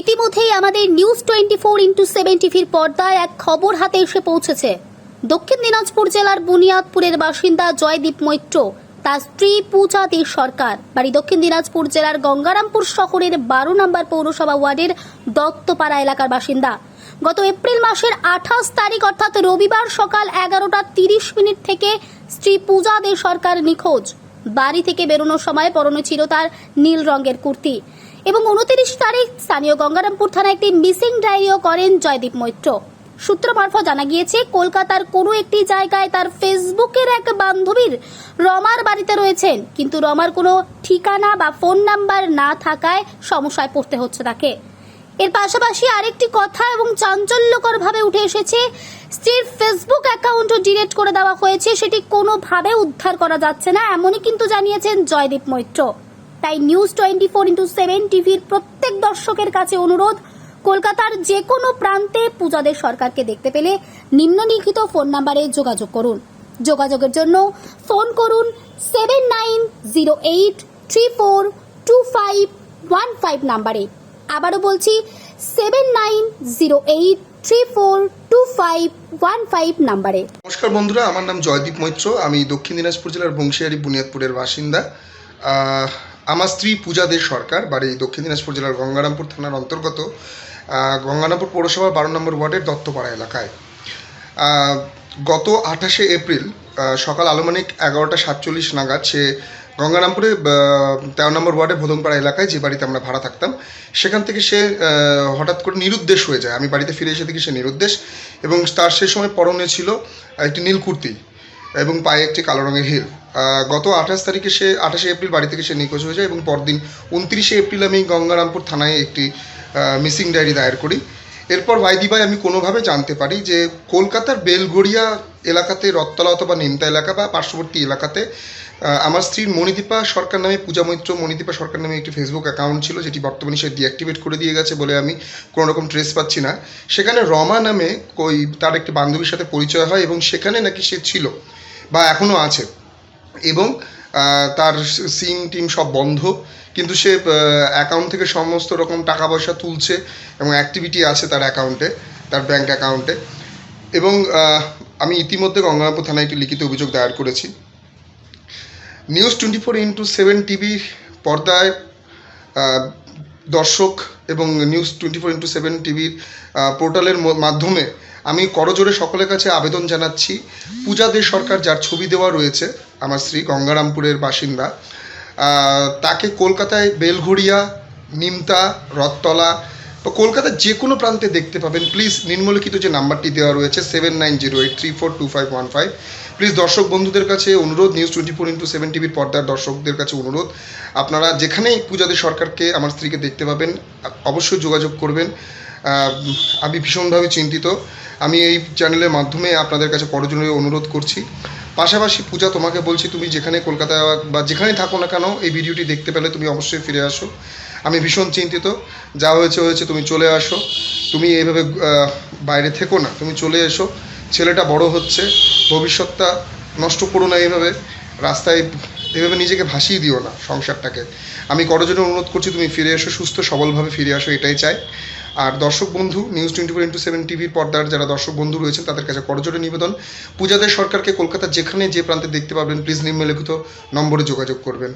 ইতিমধ্যেই আমাদের news twenty four into seven টিভির পর্দায় এক খবর হাতে এসে পৌঁছেছে। দক্ষিণ দিনাজপুর জেলার বুনিয়াদপুরের বাসিন্দা জয়দীপ মৈত্র, তার স্ত্রী পূজা দে সরকার, বাড়ি দক্ষিণ দিনাজপুর জেলার গঙ্গারামপুর শহরের বারো নম্বর পৌরসভা ওয়ার্ডের দত্তপাড়া এলাকার বাসিন্দা। গত এপ্রিল মাসের আঠাশ তারিখ, অর্থাৎ রবিবার সকাল এগারোটা তিরিশ মিনিট থেকে স্ত্রী পূজা দে সরকার নিখোঁজ। বাড়ি থেকে বেরোনোর সময় পরনে ছিল তার নীল রঙের কুর্তি। এবং উনত্রিশ তারিখ স্থানীয় গঙ্গারামপুর থানায় একটি মিসিং ডায়েরিও করেন জয়দীপ মৈত্র। সূত্র মারফত জানা গিয়েছে, কলকাতার কোনো একটি জায়গায় তার ফেসবুকের এক বান্ধবীর রমার বাড়িতে রয়েছেন। কিন্তু রমার কোনো ঠিকানা বা ফোন নাম্বার না থাকায় সমস্যায় পড়তে হচ্ছে তাকে। এর পাশাপাশি আরেকটি কথা এবং চাঞ্চল্যকরভাবে উঠে এসেছে, স্ত্রীর ফেসবুক অ্যাকাউন্টও ডিলিট করে দেওয়া হয়েছে, সেটি কোনোভাবে উদ্ধার করা যাচ্ছে না, এমনই কিন্তু জানিয়েছেন জয়দীপ মৈত্র। তাই news twenty four into seven টিভির প্রত্যেক দর্শকের কাছে অনুরোধ, কলকাতার যে কোনো প্রান্তে পূজাদের সরকারকে দেখতে পেলে নিম্নলিখিত ফোন নাম্বারে যোগাযোগ করুন। যোগাযোগের জন্য ফোন করুন seven nine zero eight three four two five one five নাম্বারে আবারও বলছি seven nine zero eight three four two five one five নাম্বারে নমস্কার বন্ধুরা, আমার নাম জয়দীপ মৈত্র, আমি দক্ষিণ দিনাজপুর জেলার বংশিয়ারি বুনিয়াদপুরের বাসিন্দা। আমার স্ত্রী পূজা দে সরকার, বাড়ি দক্ষিণ দিনাজপুর জেলার গঙ্গারামপুর থানার অন্তর্গত। গঙ্গারামপুর পৌরসভার বারো নম্বর ওয়ার্ডের দত্তপাড়া এলাকায়। গত আঠাশে এপ্রিল সকাল আনুমানিক এগারোটা সাতচল্লিশ নাগাদ সে গঙ্গারামপুরে তেরো নম্বর ওয়ার্ডে ভোদনপাড়া এলাকায় যে বাড়িতে আমরা ভাড়া থাকতাম, সেখান থেকে সে হঠাৎ করে নিরুদ্দেশ হয়ে যায়। আমি বাড়িতে ফিরে এসে দেখি সে নিরুদ্দেশ এবং তার সেই সময় পরনে ছিল একটি নীল কুর্তি এবং পায়ে একটি কালো রঙের হিল। গত আঠাশ তারিখে সে, আঠাশে এপ্রিল বাড়ি থেকে সে নিখোঁজ হয়ে যায় এবং পরদিন উনত্রিশে এপ্রিল আমি গঙ্গারামপুর থানায় একটি মিসিং ডায়েরি দায়ের করি। এরপর ভাই আমি কোনোভাবে জানতে পারি যে কলকাতার বেলগড়িয়া এলাকাতে রত্তলা অথবা নিমতা এলাকা বা পার্শ্ববর্তী এলাকাতে আমার স্ত্রীর মণিদীপা সরকার নামে পূজা মৈত্র মণিদীপা সরকার নামে একটি ফেসবুক অ্যাকাউন্ট ছিল, যেটি বর্তমানে সে ডিঅ্যাক্টিভেট করে দিয়ে গেছে বলে আমি কোনো রকম ট্রেস পাচ্ছি না। সেখানে রমা নামে ওই তার একটি বান্ধবীর সাথে পরিচয় হয় এবং সেখানে নাকি সে ছিল বা এখনও আছে। এবং তার সিম টিম সব বন্ধ। কিন্তু সে অ্যাকাউন্ট থেকে সমস্ত রকম টাকা পয়সা তুলছে এবং অ্যাক্টিভিটি আছে তার অ্যাকাউন্টে তার ব্যাঙ্ক অ্যাকাউন্টে এবং আমি ইতিমধ্যে গঙ্গারামপুর থানায় একটি লিখিত অভিযোগ দায়ের করেছি। News twenty four into seven টিভির পর্দায় দর্শক এবং news twenty four into seven টিভির পোর্টালের মাধ্যমে আমি করজোরে সকলের কাছে আবেদন জানাচ্ছি। পূজা দে সরকার যার ছবি দেওয়া রয়েছে, আমার স্ত্রী গঙ্গারামপুরের বাসিন্দা তাকে কলকাতায় বেলঘড়িয়া, নিমতা, রথতলা বা কলকাতার যে কোনো প্রান্তে দেখতে পাবেন। প্লিজ নিম্নলিখিত যে নাম্বারটি দেওয়া রয়েছে seven nine zero eight three four two five one five please দর্শক বন্ধুদের কাছে অনুরোধ news twenty four into seven টিভির পর্দার দর্শকদের কাছে অনুরোধ। আপনারা যেখানেই পূজাদের সরকারকে, আমার স্ত্রীকে দেখতে পাবেন, অবশ্যই যোগাযোগ করবেন। আমি ভীষণভাবে চিন্তিত। আমি এই চ্যানেলের মাধ্যমে আপনাদের কাছে পরজনের অনুরোধ করছি। পাশাপাশি পূজা, তোমাকে বলছি, তুমি যেখানে কলকাতা বা যেখানে থাকো না কেন, এই ভিডিওটি দেখতে পেলে তুমি অবশ্যই ফিরে আসো। আমি ভীষণ চিন্তিত। যা হয়েছে হয়েছে, তুমি চলে আসো। তুমি এইভাবে বাইরে থেকো না, তুমি চলে এসো। ছেলেটা বড় হচ্ছে, ভবিষ্যৎটা নষ্ট করো না এইভাবে। রাস্তায় এভাবে নিজেকে ভাসিয়ে দিও না সংসারটাকে। আমি করজনে অনুরোধ করছি, তুমি ফিরে এসো সুস্থ, সবলভাবে ফিরে আসো, এটাই চাই। আর দর্শক বন্ধু news twenty four into seven টিভির পর্দার যারা দর্শক বন্ধু রয়েছেন, তাদের কাছে করজোরে নিবেদন। পূজাদের সরকারকে কলকাতার যেখানে যে প্রান্তে দেখতে পাবেন প্লিজ নিম্নলিখিত নম্বরে যোগাযোগ করবেন।